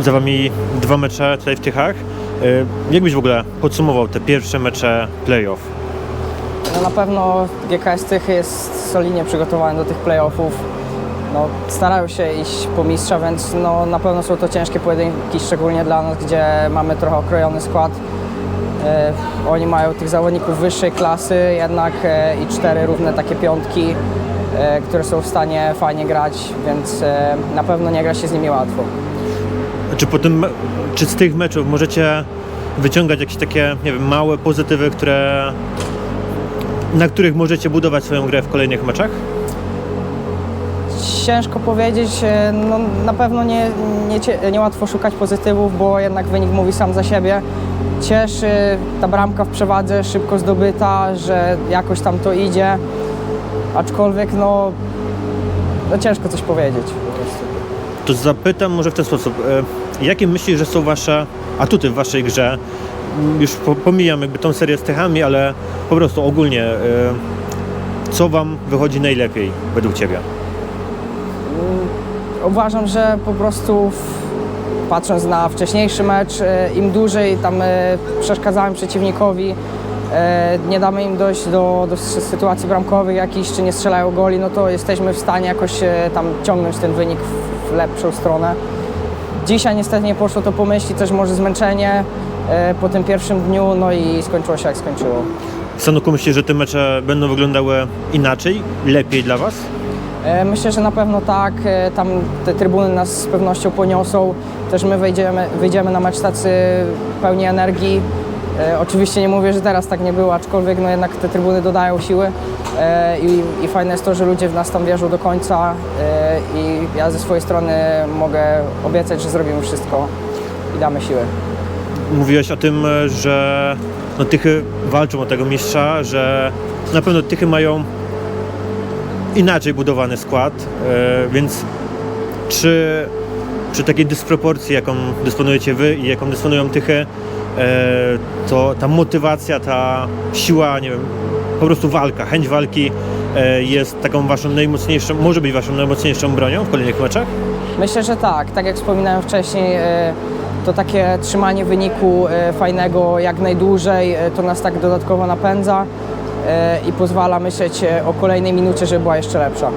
za wami dwa mecze tutaj w Tychach. Y, Jak byś w ogóle podsumował te pierwsze mecze playoff? No na pewno GKS Tychy jest solidnie przygotowany do tych playoffów. No, starają się iść po mistrza, więc no, na pewno są to ciężkie pojedynki, szczególnie dla nas, gdzie mamy trochę okrojony skład. E, oni mają tych zawodników wyższej klasy jednak e, i cztery równe takie piątki, e, które są w stanie fajnie grać, więc e, na pewno nie gra się z nimi łatwo. Czy, po tym, czy z tych meczów możecie wyciągać jakieś takie, nie wiem, małe pozytywy, które, na których możecie budować swoją grę w kolejnych meczach? Ciężko powiedzieć, e, no, na pewno nie, nie, cie- niełatwo szukać pozytywów, bo jednak wynik mówi sam za siebie. Cieszy ta bramka w przewadze szybko zdobyta, że jakoś tam to idzie, aczkolwiek no, no ciężko coś powiedzieć po prostu. To zapytam może w ten sposób. e, Jakie myślisz, że są wasze atuty w waszej grze? Mm, Już po- pomijam jakby tą serię z Tychami, ale po prostu ogólnie, e, co wam wychodzi najlepiej według ciebie? Uważam, że po prostu patrząc na wcześniejszy mecz, e, im dłużej tam przeszkadzałem przeciwnikowi, nie damy im dojść do, do sy- sytuacji bramkowych jakichś, czy nie strzelają goli, no to jesteśmy w stanie jakoś e, tam ciągnąć ten wynik w, w lepszą stronę. Dzisiaj niestety nie poszło to po myśli, też może zmęczenie e, po tym pierwszym dniu, no i skończyło się jak skończyło. Sanuku, myślisz, że te mecze będą wyglądały inaczej, lepiej dla was? E, Myślę, że na pewno tak. E, Tam te trybuny nas z pewnością poniosą. Też my wejdziemy, wyjdziemy na mecz tacy pełni energii. E, Oczywiście nie mówię, że teraz tak nie było, aczkolwiek no jednak te trybuny dodają siły E, i, i fajne jest to, że ludzie w nas tam wierzą do końca E, i ja ze swojej strony mogę obiecać, że zrobimy wszystko i damy siły. Mówiłeś o tym, e, że no, Tychy walczą o tego mistrza, że na pewno Tychy mają inaczej budowany skład, e, więc czy przy takiej dysproporcji, jaką dysponujecie wy i jaką dysponują Tychy, e, to ta motywacja, ta siła, nie wiem, po prostu walka, chęć walki e, jest taką waszą najmocniejszą, może być waszą najmocniejszą bronią w kolejnych meczach? Myślę, że tak. Tak jak wspominałem wcześniej, e, to takie trzymanie wyniku fajnego jak najdłużej, to nas tak dodatkowo napędza i pozwala myśleć o kolejnej minucie, żeby była jeszcze lepsza.